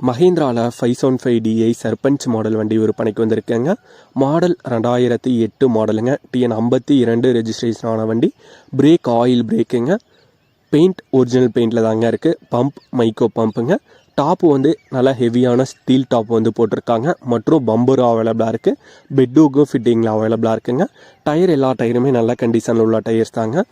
மஹேந்திராவில் five seven five DI Sarpanch model வண்டி விற்பனைக்கு வந்திருக்கேங்க. Model ரெண்டாயிரத்தி எட்டு மாடலுங்க டிஎன் ஐம்பத்தி இரண்டு ரெஜிஸ்ட்ரேஷன் ஆன வண்டி. பிரேக் ஆயில் பிரேக்குங்க பெயிண்ட் ஒரிஜினல் பெயிண்டில் தாங்க இருக்குது பம்ப் மைக்கோ பம்புங்க டாப்பு வந்து நல்லா ஹெவியான ஸ்டீல் டாப் வந்து போட்டிருக்காங்க. மற்றும் பம்பரும் அவைலபிளாக இருக்குது பெட்டுக்கும் ஃபிட்டிங்கில் அவைலபிளாக இருக்குங்க. டயர் எல்லா டயருமே நல்ல கண்டிஷனில் உள்ள டயர்ஸ் தாங்க.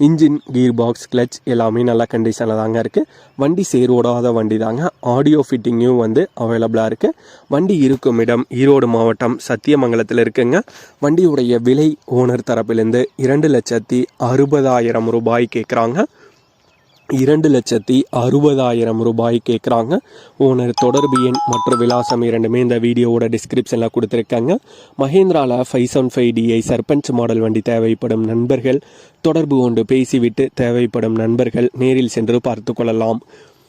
இன்ஜின் கீர் பாக்ஸ் கிளச் எல்லாமே நல்ல கண்டிஷனில் தாங்க இருக்குது வண்டி சேரோடாத வண்டி தாங்க. ஆடியோ ஃபிட்டிங்கும் வந்து அவைலபிளாக இருக்குது வண்டி இருக்கும் இடம் ஈரோடு மாவட்டம் சத்தியமங்கலத்தில் இருக்குங்க. வண்டியுடைய விலை ஓனர் தரப்பிலிருந்து இரண்டு லட்சத்தி அறுபதாயிரம் ரூபாய் கேட்குறாங்க இரண்டு லட்சத்தி அறுபதாயிரம் ரூபாய் கேட்குறாங்க ஓனர் தொடர்பு எண் மற்றும் விலாசம் இரண்டுமே இந்த வீடியோவோட டிஸ்கிரிப்ஷனில் கொடுத்துருக்காங்க. மஹேந்திராவில் five seven five DI Sarpanch model வண்டி தேவைப்படும் நண்பர்கள் தொடர்பு கொண்டு பேசிவிட்டு தேவைப்படும் நண்பர்கள் நேரில் சென்று பார்த்து கொள்ளலாம்.